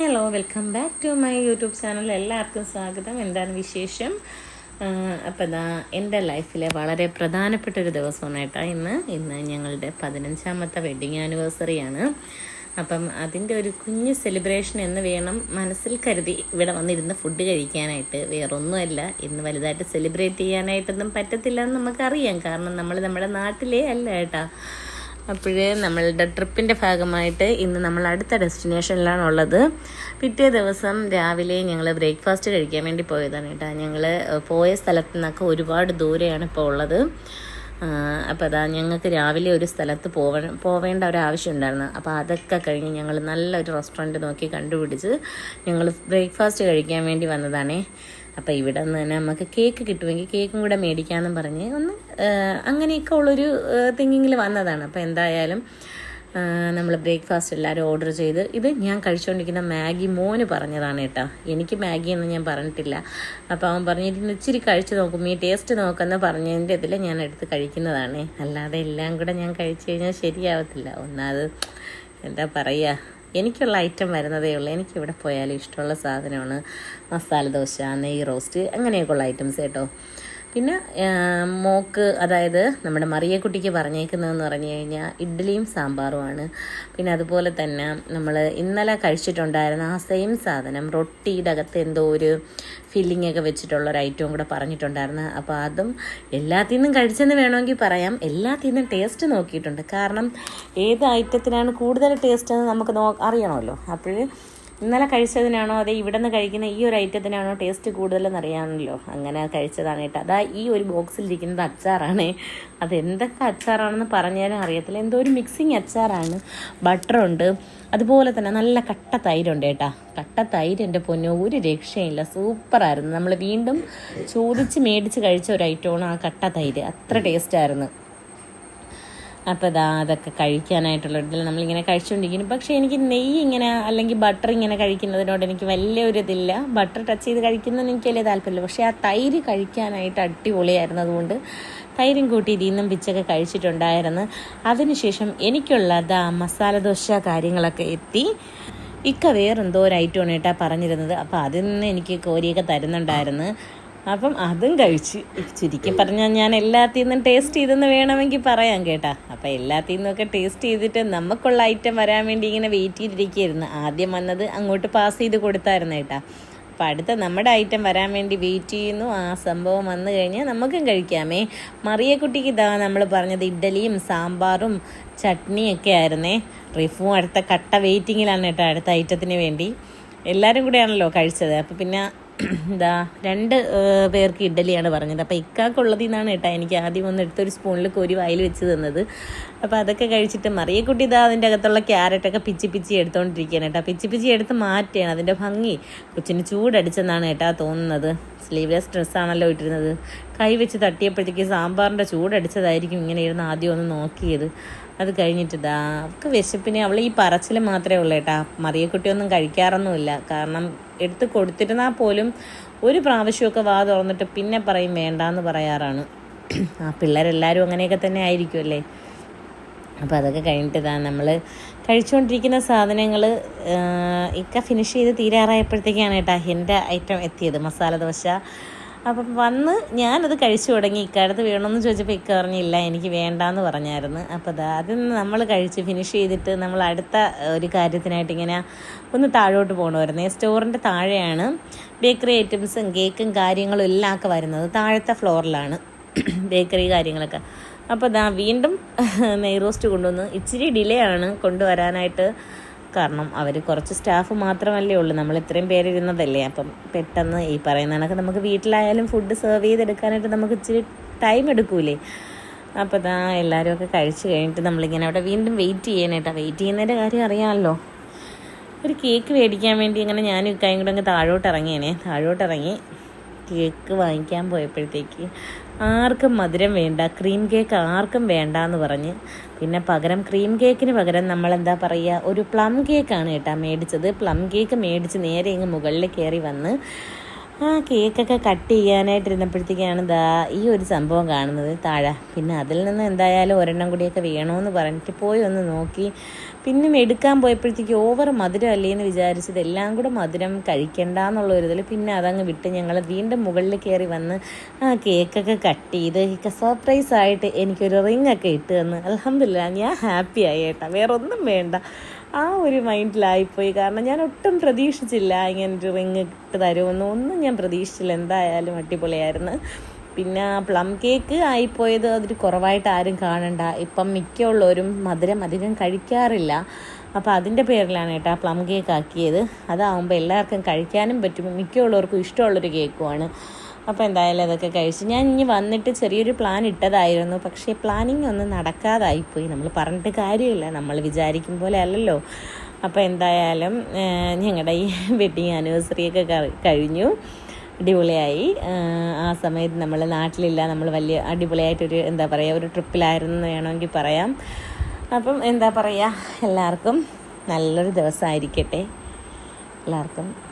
Hello welcome back to my YouTube channel എല്ലാവർക്കും സ്വാഗതം. എന്താണ് വിശേഷം? അപ്പോൾ ഇതാ എന്റെ ലൈഫിലെ വളരെ പ്രധാനപ്പെട്ട ഒരു ദിവസമാണ് കേട്ടോ ഇന്ന്. ഇന്ന് ഞങ്ങളുടെ പതിനഞ്ചാമത്തെ വെഡിങ് ആനിവേഴ്സറിയാണ് അപ്പം അതിന്റെ ഒരു കുഞ്ഞ് സെലിബ്രേഷൻ എന്ന് വേണം മനസ്സിൽ കരുതി ഇവിടെ വന്നിരുന്ന് ഫുഡ് കഴിക്കാനായിട്ട്. വേറൊന്നുമല്ല ഇന്ന് വലുതായിട്ട് സെലിബ്രേറ്റ് ചെയ്യാനായിട്ടൊന്നും പറ്റത്തില്ല എന്ന് നമുക്കറിയാം. കാരണം നമ്മൾ നമ്മുടെ നാട്ടിലേ അല്ല കേട്ടോ അപ്പോഴേ നമ്മളുടെ ട്രിപ്പിന്റെ ഭാഗമായിട്ട് ഇന്ന് നമ്മൾ അടുത്ത ഡെസ്റ്റിനേഷനിലാണ് ഉള്ളത് പിറ്റേ ദിവസം രാവിലെ ഞങ്ങൾ ബ്രേക്ക്ഫാസ്റ്റ് കഴിക്കാൻ വേണ്ടി പോയതാണ് കേട്ടോ. ഞങ്ങൾ പോയ സ്ഥലത്തു നിന്നൊക്കെ ഒരുപാട് ദൂരെയാണ് ഇപ്പോൾ ഉള്ളത്. അപ്പോൾ അതാ ഞങ്ങൾക്ക് രാവിലെ ഒരു സ്ഥലത്ത് പോവ പോവേണ്ട ഒരു ആവശ്യം ഉണ്ടായിരുന്നു. അപ്പോൾ അതൊക്കെ കഴിഞ്ഞ് ഞങ്ങൾ നല്ലൊരു റെസ്റ്റോറന്റ് നോക്കി കണ്ടുപിടിച്ച് ഞങ്ങൾ ബ്രേക്ക്ഫാസ്റ്റ് കഴിക്കാൻ വേണ്ടി വന്നതാണേ. അപ്പോൾ ഇവിടെ നിന്ന് തന്നെ നമുക്ക് കേക്ക് കിട്ടുമെങ്കിൽ കേക്കും കൂടെ മേടിക്കാമെന്നും പറഞ്ഞ് ഒന്ന് അങ്ങനെയൊക്കെ ഉള്ളൊരു തിങ്കിങ്ങിൽ വന്നതാണ്. അപ്പോൾ എന്തായാലും നമ്മൾ ബ്രേക്ക്ഫാസ്റ്റ് എല്ലാവരും ഓർഡർ ചെയ്ത് ഇത് ഞാൻ കഴിച്ചുകൊണ്ടിരിക്കുന്ന മാഗി മോന് പറഞ്ഞതാണ് കേട്ടോ. എനിക്ക് മാഗി എന്ന് ഞാൻ പറഞ്ഞിട്ടില്ല. അപ്പോൾ അവൻ പറഞ്ഞിട്ട് ഇച്ചിരി കഴിച്ച് നോക്കും ഈ ടേസ്റ്റ് നോക്കുമെന്ന് പറഞ്ഞതിന്റെ ഇതിൽ ഞാൻ എടുത്ത് കഴിക്കുന്നതാണ്. അല്ലാതെ എല്ലാം കൂടെ ഞാൻ കഴിച്ചു കഴിഞ്ഞാൽ ശരിയാവത്തില്ല. ഒന്നാത് എന്താ പറയുക എനിക്കുള്ള ഐറ്റം വരുന്നതേ ഉള്ളൂ. എനിക്ക് ഇവിടെ പോയാലും ഇഷ്ടമുള്ള സാധനമാണ് മസാല ദോശ നെയ് റോസ്റ്റ് അങ്ങനെയൊക്കെയുള്ള ഐറ്റംസ് കേട്ടോ. പിന്നെ മോക്ക് അതായത് നമ്മുടെ മറിയക്കുട്ടിക്ക് പറഞ്ഞേക്കുന്നതെന്ന് പറഞ്ഞു കഴിഞ്ഞാൽ ഇഡ്ഡലിയും സാമ്പാറുമാണ്. പിന്നെ അതുപോലെ തന്നെ നമ്മൾ ഇന്നലെ കഴിച്ചിട്ടുണ്ടായിരുന്ന ആ സെയിം സാധനം റൊട്ടിയുടെ അകത്ത് എന്തോ ഒരു ഫില്ലിംഗ് ഒക്കെ വെച്ചിട്ടുള്ള ഒരു ഐറ്റവും കൂടെ പറഞ്ഞിട്ടുണ്ടായിരുന്നു. അപ്പോൾ അതും എല്ലാത്തിൽ നിന്നും കഴിച്ചെന്ന് വേണമെങ്കിൽ പറയാം. എല്ലാത്തിൽ നിന്നും ടേസ്റ്റ് നോക്കിയിട്ടുണ്ട്. കാരണം ഏത് ഐറ്റത്തിനാണ് കൂടുതൽ ടേസ്റ്റ് എന്ന് നമുക്ക് നോ അറിയണമല്ലോ. അപ്പോൾ ഇന്നലെ കഴിച്ചതിനാണോ അതേ ഇവിടെ നിന്ന് കഴിക്കുന്ന ഈ ഒരു ഐറ്റത്തിനാണോ ടേസ്റ്റ് കൂടുതലെന്ന് അറിയാമല്ലോ അങ്ങനെ കഴിച്ചതാണ് കേട്ടോ. അതാ ഈ ഒരു ബോക്സിലിരിക്കുന്നത് അച്ചാറാണ്. അതെന്തൊക്കെ അച്ചാറാണെന്ന് പറഞ്ഞാലും അറിയത്തില്ല. എന്തോ ഒരു മിക്സിങ് അച്ചാറാണ്. ബട്ടറുണ്ട് അതുപോലെ തന്നെ നല്ല കട്ട തൈരുണ്ട് കേട്ടാ. കട്ട തൈര് എന്റെ പൊന്നോ ഒരു രക്ഷയില്ല. സൂപ്പറായിരുന്നു നമ്മൾ വീണ്ടും ചോദിച്ച് മേടിച്ച് കഴിച്ച ഒരു ഐറ്റമാണ് ആ കട്ട തൈര്. അത്ര ടേസ്റ്റായിരുന്നു അപ്പോൾ ഇതാ അതൊക്കെ കഴിക്കാനായിട്ടുള്ള ഇതിൽ നമ്മളിങ്ങനെ കഴിച്ചുകൊണ്ടിരിക്കുന്നു പക്ഷേ എനിക്ക് നെയ്യ് ഇങ്ങനെ അല്ലെങ്കിൽ ബട്ടർ ഇങ്ങനെ കഴിക്കുന്നതിനോട് എനിക്ക് വലിയൊരിതില്ല ബട്ടർ ടച്ച് ചെയ്ത് കഴിക്കുന്നതിന് എനിക്ക് വലിയ താല്പര്യമില്ല. പക്ഷേ ആ തൈര് കഴിക്കാനായിട്ട് അടിപൊളിയായിരുന്നു അതുകൊണ്ട് തൈരും കൂട്ടി ഇതിൽ നിന്നും പിച്ചൊക്കെ കഴിച്ചിട്ടുണ്ടായിരുന്നു. അതിനുശേഷം എനിക്കുള്ള ദാ മസാല ദോശ കാര്യങ്ങളൊക്കെ എത്തി. ഇക്ക വേറെന്തോ ഒരു ഐറ്റമാണ് കേട്ടാ പറഞ്ഞിരുന്നത്. അപ്പോൾ അതിൽ നിന്ന് എനിക്ക് കോരിയൊക്കെ തരുന്നുണ്ടായിരുന്നു. അപ്പം അതും കഴിച്ച് ചുരുക്കി പറഞ്ഞാൽ ഞാൻ എല്ലാത്തിൽ നിന്നും ടേസ്റ്റ് ചെയ്തെന്ന് വേണമെങ്കിൽ പറയാം കേട്ടാ. അപ്പം എല്ലാത്തിൽ നിന്നൊക്കെ ടേസ്റ്റ് ചെയ്തിട്ട് നമുക്കുള്ള ഐറ്റം വരാൻ വേണ്ടി ഇങ്ങനെ വെയിറ്റ് ചെയ്തിരിക്കുകയായിരുന്നു ആദ്യം വന്നത് അങ്ങോട്ട് പാസ് ചെയ്ത് കൊടുത്തായിരുന്നു കേട്ടാ. അപ്പം അടുത്ത നമ്മുടെ ഐറ്റം വരാൻ വേണ്ടി വെയിറ്റ് ചെയ്യുന്നു. ആ സംഭവം വന്നു കഴിഞ്ഞാൽ നമുക്കും കഴിക്കാമേ. മറിയക്കുട്ടിക്ക് ഇതാ നമ്മൾ പറഞ്ഞത് ഇഡ്ഡലിയും സാമ്പാറും ചട്നിയൊക്കെ ആയിരുന്നേ. റിഫും അടുത്ത കട്ട വെയിറ്റിങ്ങിലാണ് കേട്ടോ അടുത്ത ഐറ്റത്തിന് വേണ്ടി. എല്ലാവരും കൂടെയാണല്ലോ കഴിച്ചത്. അപ്പം പിന്നെ എന്താ രണ്ട് പേർക്ക് ഇഡ്ഡലിയാണ് പറഞ്ഞത്. അപ്പോൾ ഇക്കാക്കുള്ളതിൽ നിന്നാണ് കേട്ടോ എനിക്ക് ആദ്യം ഒന്ന് എടുത്തൊരു സ്പൂണിൽ കോരി വായിൽ വെച്ച് തന്നത്. അപ്പോൾ അതൊക്കെ കഴിച്ചിട്ട് മറിയക്കുട്ടി ഇതാ അതിന്റെ അകത്തുള്ള ക്യാരറ്റൊക്കെ പിച്ചി പിച്ചി എടുത്തുകൊണ്ടിരിക്കുകയാണ് കേട്ടോ. പിച്ചി പിച്ചി എടുത്ത് മാറ്റുകയാണ്. അതിന്റെ ഭംഗി കൊച്ചിന് ചൂടടിച്ചെന്നാണ് കേട്ടോ തോന്നുന്നത്. സ്ലീവ്ലെസ് ഡ്രസ്സാണല്ലോ ഇട്ടിരുന്നത്. കൈ വെച്ച് തട്ടിയപ്പോഴത്തേക്ക് സാമ്പാറിന്റെ ചൂടടിച്ചതായിരിക്കും ഇങ്ങനെ ഇരുന്ന് ആദ്യം ഒന്ന് നോക്കിയത്. അത് കഴിഞ്ഞിട്ടിതാ അവൾക്ക് വിശപ്പിന് അവൾ ഈ പറച്ചിൽ മാത്രമേ ഉള്ളൂ കേട്ടാ. മറിയക്കുട്ടിയൊന്നും കഴിക്കാറൊന്നുമില്ല. കാരണം എടുത്ത് കൊടുത്തിരുന്നാൽ പോലും ഒരു പ്രാവശ്യമൊക്കെ വാ തുറന്നിട്ട് പിന്നെ പറയും വേണ്ടാന്ന് പറയാറാണ്. ആ പിള്ളേരെല്ലാവരും അങ്ങനെയൊക്കെ തന്നെ ആയിരിക്കുമല്ലേ അപ്പോൾ അതൊക്കെ കഴിഞ്ഞിട്ട് ഇതാ നമ്മൾ കഴിച്ചുകൊണ്ടിരിക്കുന്ന സാധനങ്ങൾ ഇക്ക ഫിനിഷ് ചെയ്ത് തീരാറായപ്പോഴത്തേക്കാണ് കേട്ടോ എന്റെ ഐറ്റം എത്തിയത്. മസാല ദോശ അപ്പം വന്ന് ഞാനത് കഴിച്ചു തുടങ്ങി. ഇക്കാലത്ത് വേണമെന്ന് ചോദിച്ചപ്പോൾ ഇക്ക പറഞ്ഞില്ല എനിക്ക് വേണ്ടാന്ന് പറഞ്ഞായിരുന്നു. അപ്പോൾ അത് അതിൽ നമ്മൾ കഴിച്ച് ഫിനിഷ് ചെയ്തിട്ട് നമ്മൾ അടുത്ത ഒരു കാര്യത്തിനായിട്ട് ഇങ്ങനെ ഒന്ന് താഴോട്ട് പോകണമായിരുന്നു സ്റ്റോറിന്റെ താഴെയാണ് ബേക്കറി ഐറ്റംസും കേക്കും കാര്യങ്ങളും എല്ലാം ഒക്കെ വരുന്നത്. താഴത്തെ ഫ്ലോറിലാണ് ബേക്കറി കാര്യങ്ങളൊക്കെ. അപ്പോൾ ദാ വീണ്ടും നെയ് റോസ്റ്റ് കൊണ്ടുവന്ന് ഇച്ചിരി ഡിലേ ആണ് കൊണ്ടുവരാനായിട്ട്. കാരണം അവർ കുറച്ച് സ്റ്റാഫ് മാത്രമല്ലേ ഉള്ളൂ. നമ്മൾ ഇത്രയും പേരിരുന്നതല്ലേ. അപ്പം പെട്ടെന്ന് ഈ പറയുന്ന കണക്ക് നമുക്ക് വീട്ടിലായാലും ഫുഡ് സെർവ് ചെയ്തെടുക്കാനായിട്ട് നമുക്ക് ഇച്ചിരി ടൈം എടുക്കൂലേ. അപ്പോൾ ഇതാ എല്ലാവരും ഒക്കെ കഴിച്ച് കഴിഞ്ഞിട്ട് നമ്മളിങ്ങനെ അവിടെ വീണ്ടും വെയിറ്റ് ചെയ്യാനായിട്ടാണ് വെയിറ്റ് ചെയ്യുന്നതിന്റെ കാര്യം അറിയാമല്ലോ. ഒരു കേക്ക് മേടിക്കാൻ വേണ്ടി ഇങ്ങനെ ഞാനും ഇക്കായും കൂടെ അങ്ങ് താഴോട്ട് ഇറങ്ങിയേനെ താഴോട്ട് ഇറങ്ങി കേക്ക് വാങ്ങിക്കാൻ പോയപ്പോഴത്തേക്ക് ആർക്കും മധുരം വേണ്ട ക്രീം കേക്ക് ആർക്കും വേണ്ട എന്ന് പറഞ്ഞ്. പിന്നെ പകരം ക്രീം കേക്കിന് പകരം നമ്മൾ എന്താ പറയുക ഒരു പ്ലം കേക്കാണ് കേട്ടോ മേടിച്ചത്. പ്ലം കേക്ക് മേടിച്ച് നേരെ ഇങ്ങ് മുകളിൽ കയറി വന്ന് ആ കേക്കൊക്കെ കട്ട് ചെയ്യാനായിട്ടിരുന്നപ്പോഴത്തേക്കാണ് ദാ ഈ ഒരു സംഭവം കാണുന്നത്. താഴെ. പിന്നെ അതിൽ നിന്ന് എന്തായാലും ഒരെണ്ണം കൂടിയൊക്കെ വേണമെന്ന് പറഞ്ഞിട്ട് പോയി ഒന്ന് നോക്കി. പിന്നെ എടുക്കാൻ പോയപ്പോഴത്തേക്ക് ഓവർ മധുരം അല്ലേ എന്ന് വിചാരിച്ചത് എല്ലാം കൂടെ മധുരം കഴിക്കണ്ട എന്നുള്ള ഒരു ഇതിൽ പിന്നെ അതങ്ങ് വിട്ട് ഞങ്ങൾ വീണ്ടും മുകളിൽ കയറി വന്ന് ആ കേക്കൊക്കെ കട്ട് ചെയ്ത് സർപ്രൈസ് ആയിട്ട് എനിക്കൊരു റിംഗ് ഒക്കെ ഇട്ട് തന്ന്. അലഹമില്ല ഞാൻ ഹാപ്പി ആയി ഏട്ടാ. വേറെ ഒന്നും വേണ്ട. ആ ഒരു മൈൻഡിലായിപ്പോയി. കാരണം ഞാൻ ഒട്ടും പ്രതീക്ഷിച്ചില്ല ഇങ്ങനെ ഒരു റിങ് ഇട്ട് തരുമെന്ന്. ഒന്നും ഞാൻ പ്രതീക്ഷിച്ചില്ല. എന്തായാലും അടിപൊളിയായിരുന്നു. പിന്നെ പ്ലം കേക്ക് ആയിപ്പോയത് അതിൽ കുറവായിട്ട് ആരും കാണണ്ട. ഇപ്പം മിക്കുള്ളവരും മധുരം അധികം കഴിക്കാറില്ല. അപ്പോൾ അതിന്റെ പേരിലാണ് കേട്ടോ പ്ലം കേക്ക് ആക്കിയത്. അതാവുമ്പോൾ എല്ലാവർക്കും കഴിക്കാനും പറ്റും. മിക്കുള്ളവർക്കും ഇഷ്ടമുള്ളൊരു കേക്കുമാണ് അപ്പോൾ എന്തായാലും അതൊക്കെ കഴിച്ച്. ഞാൻ ഇനി വന്നിട്ട് ചെറിയൊരു പ്ലാൻ ഇട്ടതായിരുന്നു. പക്ഷേ പ്ലാനിങ് ഒന്നും നടക്കാതായിപ്പോയി. നമ്മൾ പറഞ്ഞിട്ട് കാര്യമില്ല. നമ്മൾ വിചാരിക്കും പോലെ അല്ലല്ലോ. അപ്പോൾ എന്തായാലും ഞങ്ങളുടെ ഈ വെഡ്ഡിങ് ആനിവേഴ്സറി ഒക്കെ കഴിഞ്ഞു. അടിപൊളിയായി. ആ, സമയത്ത് നമ്മൾ നാട്ടിലില്ല. നമ്മൾ വലിയ അടിപൊളിയായിട്ടൊരു എന്താ പറയുക ഒരു ട്രിപ്പിലായിരുന്നു എന്ന് വേണമെങ്കിൽ പറയാം. അപ്പം എന്താ പറയുക എല്ലാവർക്കും നല്ലൊരു ദിവസമായിരിക്കട്ടെ. എല്ലാവർക്കും